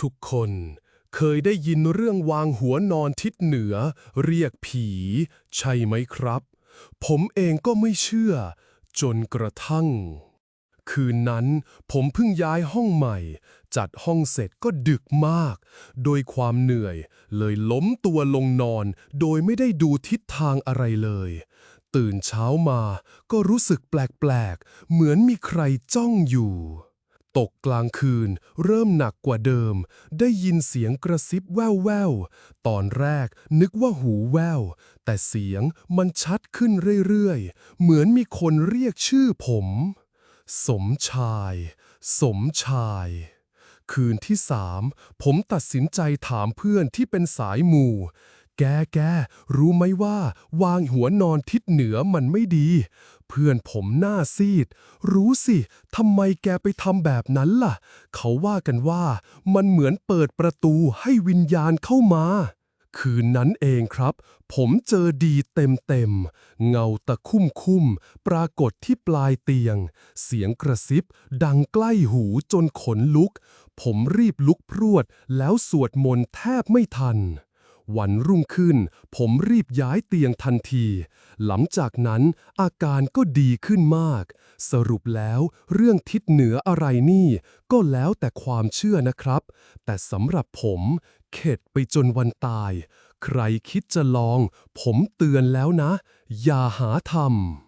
ทุกคนเคยได้ยินเรื่องวางหัวนอนทิศเหนือ เรียกผี ใช่ไหมครับ ผมเองก็ไม่เชื่อ จนกระทั่ง คืนนั้นผมเพิ่งย้ายห้องใหม่ จัดห้องเสร็จก็ดึกมาก โดยความเหนื่อย เลยล้มตัวลงนอน โดยไม่ได้ดูทิศทางอะไรเลย ตื่นเช้ามาก็รู้สึกแปลกๆ เหมือนมีใครจ้องอยู่ ตกกลางคืน เริ่มหนักกว่าเดิม ได้ยินเสียงกระซิบแว่วๆตอนแรกนึกว่าหูแว่วแต่เสียงมันชัดขึ้นเรื่อยๆ เหมือนมีคนเรียกชื่อผม สมชาย สมชาย คืนที่สามผมตัดสินใจถามเพื่อนที่เป็นสายหมู่ แกแกรู้ไหมว่า วางหัวนอนทิศเหนือมันไม่ดี เพื่อนผมหน้าซีด รู้สิทำไมแกไปทำแบบนั้นล่ะ เขาว่ากันว่า มันเหมือนเปิดประตูให้วิญญาณเข้ามา คืนนั้นเองครับ ผมเจอดีเต็มเต็มเงาตะคุ่มคุ่มปรากฏที่ปลายเตียง เสียงกระซิบ ดังใกล้หูจนขนลุก ผมรีบลุกพรวดแล้วสวดมนต์แทบไม่ทัน วันรุ่งขึ้น ผมรีบย้ายเตียงทันที หลังจากนั้นอาการก็ดีขึ้นมาก สรุปแล้วเรื่องทิศเหนืออะไรนี่ ก็แล้วแต่ความเชื่อนะครับ แต่สำหรับผมเข็ดไปจนวันตาย ใครคิดจะลอง ผมเตือนแล้วนะ อย่าหาทำ